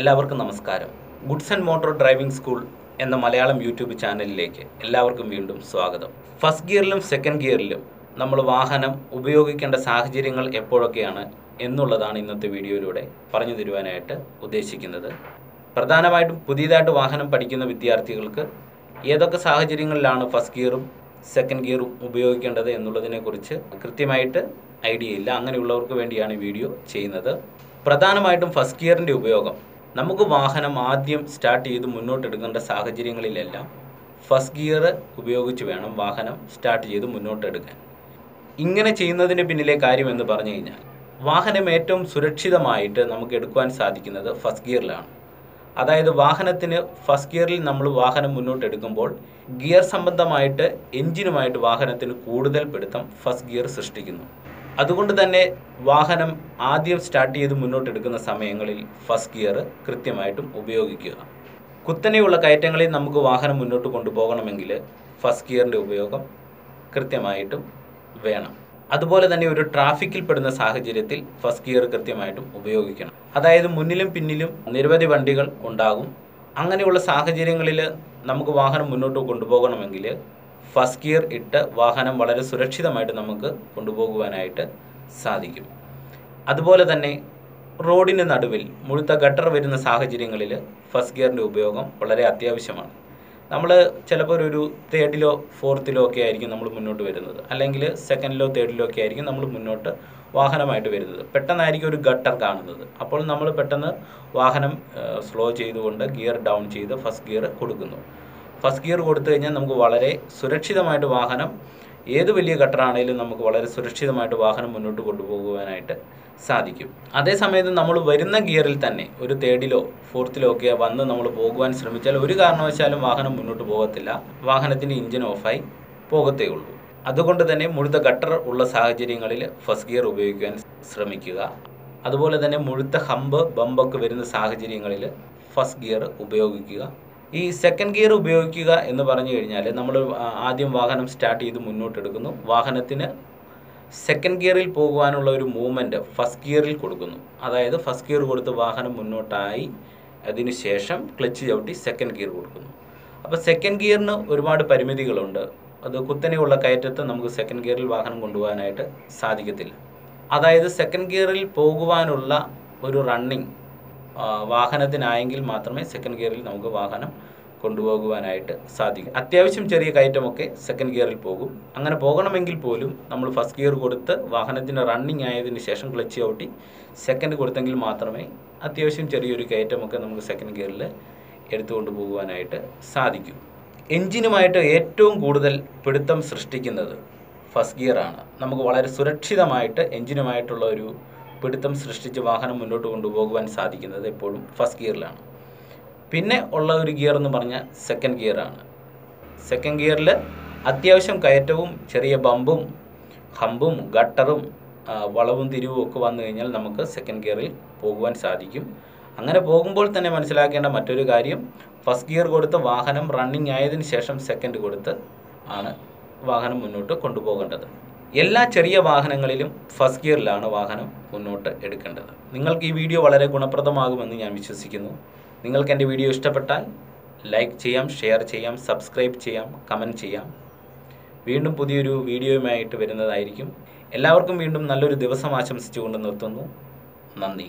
എല്ലാവർക്കും നമസ്കാരം. Goods and motor driving school എന്ന മലയാളം യൂട്യൂബ് ചാനലിലേക്ക് എല്ലാവർക്കും വീണ്ടും സ്വാഗതം. ഫസ്റ്റ് ഗിയറിലും സെക്കൻഡ് ഗിയറിലും നമ്മൾ വാഹനം ഉപയോഗിക്കേണ്ട സാഹചര്യങ്ങൾ എപ്പോഴൊക്കെയാണ് എന്നുള്ളതാണ് ഇന്നത്തെ വീഡിയോയിലൂടെ പറഞ്ഞു തരുവാനായിട്ട് ഉദ്ദേശിക്കുന്നത്. പ്രധാനമായിട്ടും പുതിയതായിട്ട് വാഹനം പഠിക്കുന്ന വിദ്യാർത്ഥികൾക്ക് ഏതൊക്കെ സാഹചര്യങ്ങളിലാണ് ഫസ്റ്റ് ഗിയറും സെക്കൻഡ് ഗിയറും ഉപയോഗിക്കേണ്ടത് എന്നുള്ളതിനെക്കുറിച്ച് കൃത്യമായിട്ട് ഐഡിയ ഇല്ല. അങ്ങനെയുള്ളവർക്ക് വേണ്ടിയാണ് വീഡിയോ ചെയ്യുന്നത്. പ്രധാനമായിട്ടും ഫസ്റ്റ് ഗിയറിന്റെ ഉപയോഗം നമുക്ക് വാഹനം ആദ്യം സ്റ്റാർട്ട് ചെയ്ത് മുന്നോട്ടെടുക്കേണ്ട സാഹചര്യങ്ങളിലെല്ലാം ഫസ്റ്റ് ഗിയർ ഉപയോഗിച്ച് വേണം വാഹനം സ്റ്റാർട്ട് ചെയ്ത് മുന്നോട്ടെടുക്കാൻ. ഇങ്ങനെ ചെയ്യുന്നതിന് പിന്നിലെ കാര്യം എന്ന് പറഞ്ഞു കഴിഞ്ഞാൽ വാഹനം ഏറ്റവും സുരക്ഷിതമായിട്ട് നമുക്ക് എടുക്കുവാൻ സാധിക്കുന്നത് ഫസ്റ്റ് ഗിയറിലാണ് അതായത് വാഹനത്തിന് ഫസ്റ്റ് ഗിയറിൽ നമ്മൾ വാഹനം മുന്നോട്ട് എടുക്കുമ്പോൾ ഗിയർ സംബന്ധമായിട്ട് എഞ്ചിനുമായിട്ട് വാഹനത്തിന് കൂടുതൽ പിടുത്തം ഫസ്റ്റ് ഗിയർ സൃഷ്ടിക്കുന്നു. അതുകൊണ്ട് തന്നെ വാഹനം ആദ്യം സ്റ്റാർട്ട് ചെയ്ത് മുന്നോട്ടെടുക്കുന്ന സമയങ്ങളിൽ ഫസ്റ്റ് ഗിയർ കൃത്യമായിട്ടും ഉപയോഗിക്കുക. കുത്തനെയുള്ള കയറ്റങ്ങളിൽ നമുക്ക് വാഹനം മുന്നോട്ട് കൊണ്ടുപോകണമെങ്കിൽ ഫസ്റ്റ് ഗിയറിന്റെ ഉപയോഗം കൃത്യമായിട്ടും വേണം. അതുപോലെ തന്നെ ഒരു ട്രാഫിക്കിൽ പെടുന്ന സാഹചര്യത്തിൽ ഫസ്റ്റ് ഗിയർ കൃത്യമായിട്ടും ഉപയോഗിക്കണം. അതായത് മുന്നിലും പിന്നിലും നിരവധി വണ്ടികൾ ഉണ്ടാകും. അങ്ങനെയുള്ള സാഹചര്യങ്ങളിൽ നമുക്ക് വാഹനം മുന്നോട്ട് കൊണ്ടുപോകണമെങ്കിൽ ഫസ്റ്റ് ഗിയർ ഇട്ട് വാഹനം വളരെ സുരക്ഷിതമായിട്ട് നമുക്ക് കൊണ്ടുപോകുവാനായിട്ട് സാധിക്കും. അതുപോലെ തന്നെ റോഡിന് നടുവിൽ മുഴുത്ത ഗട്ടർ വരുന്ന സാഹചര്യങ്ങളിൽ ഫസ്റ്റ് ഗിയറിന്റെ ഉപയോഗം വളരെ അത്യാവശ്യമാണ്. നമ്മൾ ചിലപ്പോൾ ഒരു തേർഡിലോ ഫോർത്തിലോ ഒക്കെ ആയിരിക്കും നമ്മൾ മുന്നോട്ട് വരുന്നത്. അല്ലെങ്കിൽ സെക്കൻഡിലോ തേർഡിലോ ഒക്കെ ആയിരിക്കും നമ്മൾ മുന്നോട്ട് വാഹനമായിട്ട് വരുന്നത്. പെട്ടെന്നായിരിക്കും ഒരു ഗട്ടർ കാണുന്നത്. അപ്പോൾ നമ്മൾ പെട്ടെന്ന് വാഹനം സ്ലോ ചെയ്തുകൊണ്ട് ഗിയർ ഡൗൺ ചെയ്ത് ഫസ്റ്റ് ഗിയർ കൊടുക്കുന്നു. ഫസ്റ്റ് ഗിയർ കൊടുത്തു കഴിഞ്ഞാൽ നമുക്ക് വളരെ സുരക്ഷിതമായിട്ട് വാഹനം ഏത് വലിയ ഗട്ടറാണെങ്കിലും നമുക്ക് വളരെ സുരക്ഷിതമായിട്ട് വാഹനം മുന്നോട്ട് കൊണ്ടുപോകുവാനായിട്ട് സാധിക്കും. അതേസമയത്ത് നമ്മൾ വരുന്ന ഗിയറിൽ തന്നെ ഒരു തേർഡിലോ ഫോർത്തിലോ ഒക്കെ വന്ന് നമ്മൾ പോകുവാൻ ശ്രമിച്ചാൽ ഒരു കാരണവശാലും വാഹനം മുന്നോട്ട് പോകത്തില്ല. വാഹനത്തിന്റെ ഇഞ്ചിൻ ഓഫായി പോകത്തേ ഉള്ളൂ. അതുകൊണ്ട് തന്നെ മുഴുത്ത ഗട്ടർ ഉള്ള സാഹചര്യങ്ങളിൽ ഫസ്റ്റ് ഗിയർ ഉപയോഗിക്കാൻ ശ്രമിക്കുക. അതുപോലെ തന്നെ മുഴുത്ത ഹമ്പ് ബമ്പൊക്കെ വരുന്ന സാഹചര്യങ്ങളിൽ ഫസ്റ്റ് ഗിയർ ഉപയോഗിക്കുക. ഈ സെക്കൻഡ് ഗിയർ ഉപയോഗിക്കുക എന്ന് പറഞ്ഞു കഴിഞ്ഞാൽ നമ്മൾ ആദ്യം വാഹനം സ്റ്റാർട്ട് ചെയ്ത് മുന്നോട്ടെടുക്കുന്നു. വാഹനത്തിന് സെക്കൻഡ് ഗിയറിൽ പോകുവാനുള്ള ഒരു മൂവ്മെന്റ് ഫസ്റ്റ് ഗിയറിൽ കൊടുക്കുന്നു. അതായത് ഫസ്റ്റ് ഗിയർ കൊടുത്ത് വാഹനം മുന്നോട്ടായി അതിനുശേഷം ക്ലച്ച് ചവിട്ടി സെക്കൻഡ് ഗിയർ കൊടുക്കുന്നു. അപ്പോൾ സെക്കൻഡ് ഗിയറിന് ഒരുപാട് പരിമിതികളുണ്ട്. അത് കുത്തനെയുള്ള കയറ്റത്ത് നമുക്ക് സെക്കൻഡ് ഗിയറിൽ വാഹനം കൊണ്ടുപോകാനായിട്ട് സാധിക്കത്തില്ല. അതായത് സെക്കൻഡ് ഗിയറിൽ പോകുവാനുള്ള ഒരു റണ്ണിങ് വാഹനത്തിനായെങ്കിൽ മാത്രമേ സെക്കൻഡ് ഗിയറിൽ നമുക്ക് വാഹനം കൊണ്ടുപോകുവാനായിട്ട് സാധിക്കും. അത്യാവശ്യം ചെറിയ കയറ്റമൊക്കെ സെക്കൻഡ് ഗിയറിൽ പോകും. അങ്ങനെ പോകണമെങ്കിൽ പോലും നമ്മൾ ഫസ്റ്റ് ഗിയർ കൊടുത്ത് വാഹനത്തിന് റണ്ണിങ് ആയതിനു ശേഷം ക്ലച്ച് ചവിട്ടി സെക്കൻഡ് കൊടുത്തെങ്കിൽ മാത്രമേ അത്യാവശ്യം ചെറിയൊരു കയറ്റമൊക്കെ നമുക്ക് സെക്കൻഡ് ഗിയറിൽ എടുത്തുകൊണ്ട് പോകുവാനായിട്ട് സാധിക്കും. എഞ്ചിനുമായിട്ട് ഏറ്റവും കൂടുതൽ പിടുത്തം സൃഷ്ടിക്കുന്നത് ഫസ്റ്റ് ഗിയറാണ് നമുക്ക് വളരെ സുരക്ഷിതമായിട്ട് എഞ്ചിനുമായിട്ടുള്ള ഒരു പിടുത്തം സൃഷ്ടിച്ച് വാഹനം മുന്നോട്ട് കൊണ്ടുപോകുവാൻ സാധിക്കുന്നത് എപ്പോഴും ഫസ്റ്റ് ഗിയറിലാണ് പിന്നെ ഉള്ള ഒരു ഗിയർ എന്ന് പറഞ്ഞാൽ സെക്കൻഡ് ഗിയറാണ് സെക്കൻഡ് ഗിയറിൽ അത്യാവശ്യം കയറ്റവും ചെറിയ ബമ്പും ഹമ്പും ഗട്ടറും വളവും തിരിവും ഒക്കെ വന്നു കഴിഞ്ഞാൽ നമുക്ക് സെക്കൻഡ് ഗിയറിൽ പോകുവാൻ സാധിക്കും. അങ്ങനെ പോകുമ്പോൾ തന്നെ മനസ്സിലാക്കേണ്ട മറ്റൊരു കാര്യം ഫസ്റ്റ് ഗിയർ കൊടുത്ത് വാഹനം റണ്ണിങ് ആയതിനു ശേഷം സെക്കൻഡ് കൊടുത്ത് ആണ് വാഹനം മുന്നോട്ട് കൊണ്ടുപോകേണ്ടത്. എല്ലാ ചെറിയ വാഹനങ്ങളിലും ഫസ്റ്റ് ഗിയറിലാണ് വാഹനം മുന്നോട്ട് എടുക്കേണ്ടത്. നിങ്ങൾക്ക് ഈ വീഡിയോ വളരെ ഗുണപ്രദമാകുമെന്ന് ഞാൻ വിശ്വസിക്കുന്നു. നിങ്ങൾക്ക് എന്റെ വീഡിയോ ഇഷ്ടപ്പെട്ടാൽ ലൈക്ക് ചെയ്യാം ഷെയർ ചെയ്യാം സബ്സ്ക്രൈബ് ചെയ്യാം കമന്റ് ചെയ്യാം. വീണ്ടും പുതിയൊരു വീഡിയോയുമായിട്ട് വരുന്നതായിരിക്കും. എല്ലാവർക്കും വീണ്ടും നല്ലൊരു ദിവസം ആശംസിച്ചുകൊണ്ട് നിർത്തുന്നു. നന്ദി.